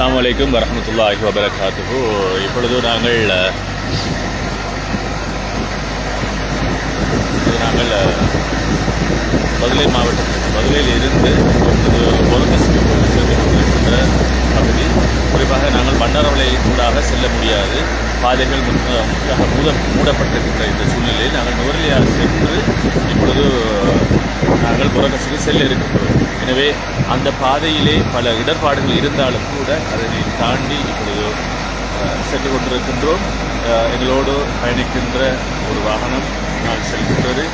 அஸ்ஸலாமு அலைக்கும் வரஹ்மத்துல்லாஹி வபரகாத்துஹு. இப்பொழுது நாங்கள் நாங்கள் மதுரை மாவட்டத்தில் மதுரையில் இருந்து இப்பொழுது பொருகசுக்கு குறிப்பாக நாங்கள் பண்டாரவளை கூடாக செல்ல முடியாது. பாதைகள் முற்ற- முற்றாக மூட மூடப்பட்டிருக்கின்ற இந்த சூழ்நிலையில் நாங்கள் நுவரலியாக சென்று இப்பொழுது நாங்கள் புறகசுக்கு செல்ல இருக்கின்றோம். எனவே அந்த பாதையிலே பல இடர்பாடுகள் இருந்தாலும் கூட அதனை தாண்டி இப்பொழுது சென்று கொண்டிருக்கின்றோம். எங்களோடு பயணிக்கின்ற ஒரு வாகனம் நாங்கள் செல்கின்றது.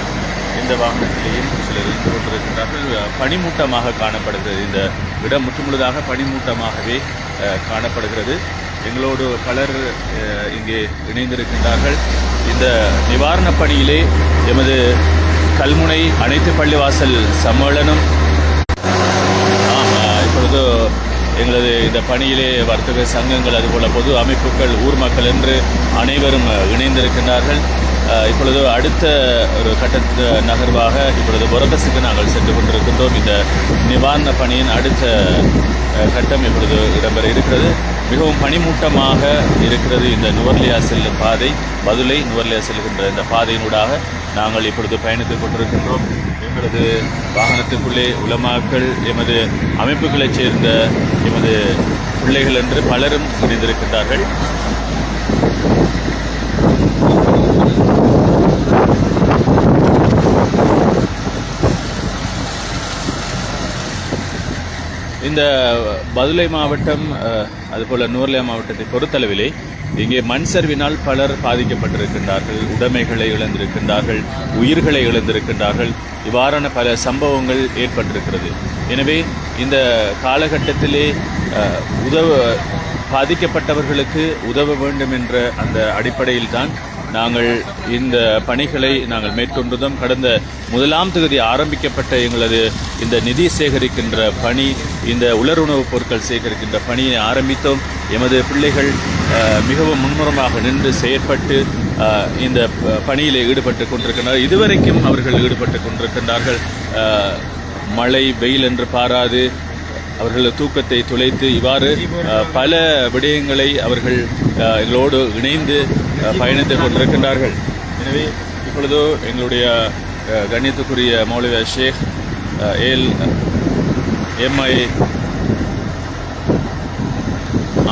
இந்த வாகனத்திலேயும் சிலர் இருந்து கொண்டிருக்கின்றார்கள் பனிமூட்டமாக காணப்படுகிறது இந்த இடம் முற்றுமுழுதாக பனிமூட்டமாகவே காணப்படுகிறது. எங்களோடு பலர் இங்கே இணைந்திருக்கின்றார்கள். இந்த நிவாரணப் பணியிலே எமது கல்முனை அனைத்து பள்ளிவாசல் சம்மேளனம் இப்பொழுது எங்களது இந்த பணியிலே வர்த்தக சங்கங்கள் அதுபோல பொது அமைப்புகள் ஊர் மக்கள் என்று அனைவரும் இணைந்திருக்கின்றார்கள். இப்பொழுது அடுத்த ஒரு கட்ட நகர்வாக இப்பொழுது புரகசுக்கு நாங்கள் சென்று கொண்டிருக்கின்றோம். இந்த நிவாரண பணியின் அடுத்த கட்டம் இப்பொழுது இடம்பெற இருக்கிறது. மிகவும் பனிமூட்டமாக இருக்கிறது இந்த நுவர்லியா செல்லும் பாதை. பதுளை நுவர்லியா செல்கின்ற இந்த பாதையினூடாக நாங்கள் இப்பொழுது பயணித்துக் கொண்டிருக்கின்றோம். எங்களது வாகனத்துக்குள்ளே உலமாக்கள் எமது அமைப்புகளைச் சேர்ந்த எமது பிள்ளைகள் என்று பலரும் இணைந்திருக்கின்றார்கள். இந்த பதுளை மாவட்டம் அதுபோல் அதுபோல நூர்லியா மாவட்டத்தை பொறுத்தளவிலே இங்கே மண் சரிவினால் பலர் பாதிக்கப்பட்டிருக்கின்றார்கள் உடைமைகளை இழந்திருக்கின்றார்கள் உயிர்களை இழந்திருக்கின்றார்கள். இவ்வாறான பல சம்பவங்கள் ஏற்பட்டிருக்கிறது. எனவே இந்த காலகட்டத்திலே உதவ பாதிக்கப்பட்டவர்களுக்கு உதவ வேண்டும் என்ற அந்த அடிப்படையில்தான் நாங்கள் இந்த பணிகளை நாங்கள் மேற்கொண்டதும் கடந்த முதலாம் தொகுதி ஆரம்பிக்கப்பட்ட எங்களது இந்த நிதி சேகரிக்கின்ற பணி இந்த உலருணவுப் பொருட்கள் சேகரிக்கின்ற பணியை ஆரம்பித்தோம். எமது பிள்ளைகள் மிகவும் மும்முரமாக நின்று செயற்பட்டு இந்த ப- ஈடுபட்டு கொண்டிருக்கின்றனர். இதுவரைக்கும் அவர்கள் ஈடுபட்டு கொண்டிருக்கின்றார்கள். மழை வெயில் என்று பாராது அவர்கள் தூக்கத்தை துளைத்து இவ்வாறு பல விடயங்களை அவர்கள் எங்களோடு இணைந்து பயணித்துக் கொண்டிருக்கின்றார்கள். எனவே இப்பொழுது எங்களுடைய அஹ், மௌலவ ஷேக் ஏல் எம்ஐ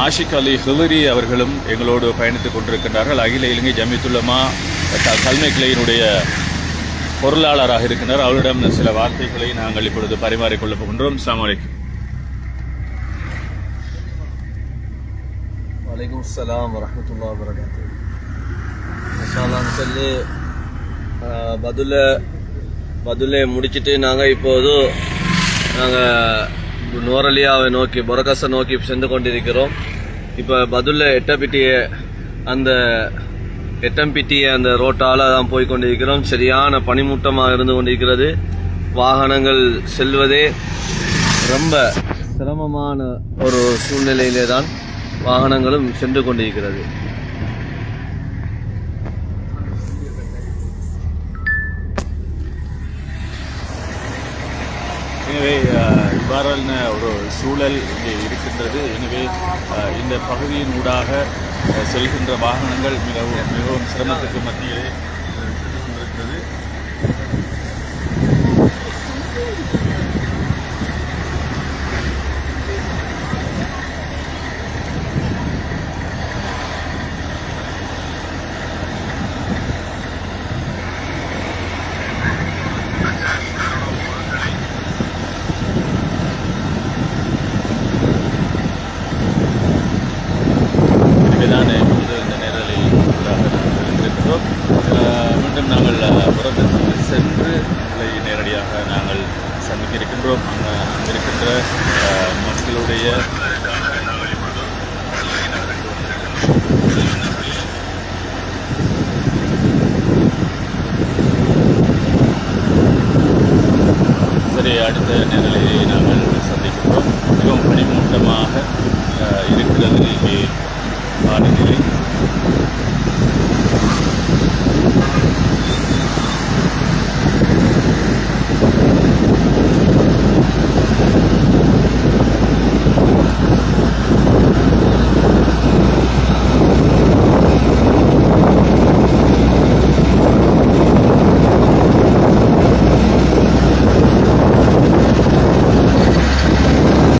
ஆஷிக் அலி ஹிலரி அவர்களும் எங்களோடு பயணித்துக் கொண்டிருக்கின்றார்கள். அகில இலங்கை ஜமித்துல்லமா கல்மை கிளையினுடைய பொருளாளராக இருக்கின்றார். அவரிடம் சில வார்த்தைகளை நாங்கள் இப்பொழுது பரிமாறிக்கொள்ளப் போகின்றோம். அஸ்ஸலாமு அலைக்கும் வலைக்கும் அஸ்ஸலாம் வரஹ்மத்துல்லாஹி சொல்லி ஆஹ், பதுல பதுலை முடிச்சிட்டு நாங்கள் இப்போது நாங்கள் நோரலியாவை நோக்கி பொரகஸை நோக்கி சென்று கொண்டிருக்கிறோம் இப்போ பதுல எட்டப்பிட்டிய அந்த எட்டம்பிட்டிய அந்த ரோட்டால் தான் போய் கொண்டிருக்கிறோம் சரியான பனிமூட்டமாக இருந்து கொண்டிருக்கிறது வாகனங்கள் செல்வதே ரொம்ப சிரமமான ஒரு சூழ்நிலையிலே தான் வாகனங்களும் சென்று கொண்டிருக்கிறது. எனவே அஹ், இவ்வாறான ஒரு சூழல் இங்கே இருக்கின்றது. எனவே அஹ், இந்த பகுதியின் ஊடாக செல்கின்ற வாகனங்கள் மிகவும் மிகவும் சிரமத்துக்கு மத்தியிலே அஹ், சென்று கொண்டிருக்கிறது எனவேதான் இப்பொழுது இந்த நேரலில் இருக்கிறோம் மீண்டும் நாங்கள் புறத்திற்கு சென்று இதை நேரடியாக நாங்கள் சந்திக்க இருக்கின்றோம் அங்கே அங்கே இருக்கின்ற மக்களுடைய சரி அடுத்த நேரலையை நாங்கள் சந்திக்கின்றோம். மிகவும் பணிமூட்டமாக அஹ், இருக்கிறது இங்கே காலநிலை